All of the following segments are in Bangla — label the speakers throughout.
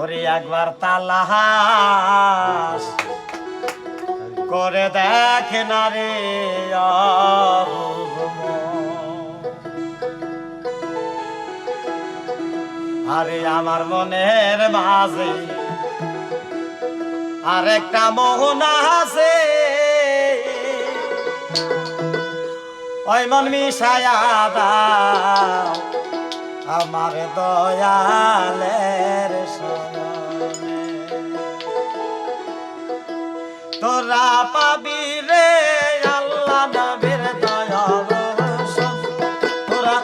Speaker 1: ওরে একবার তালাহাস করে দেখ না রে আরে আমার মনের মাঝে আরেকটা মোহনা আছে। ওই মন মিশায় দা আমার দয়ালে। তোরা পাবি রে আল্লাহ নবীর দয়া তোরা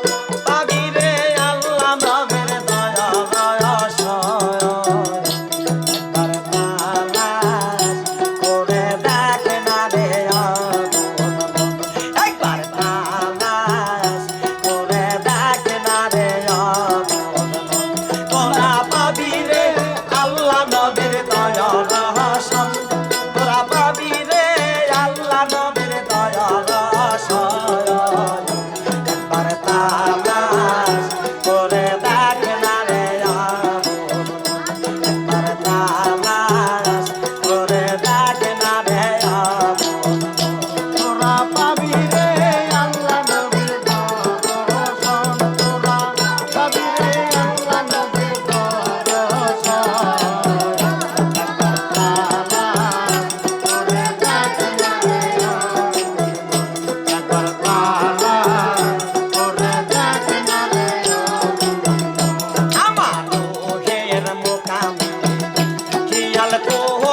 Speaker 1: 来过。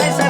Speaker 1: seis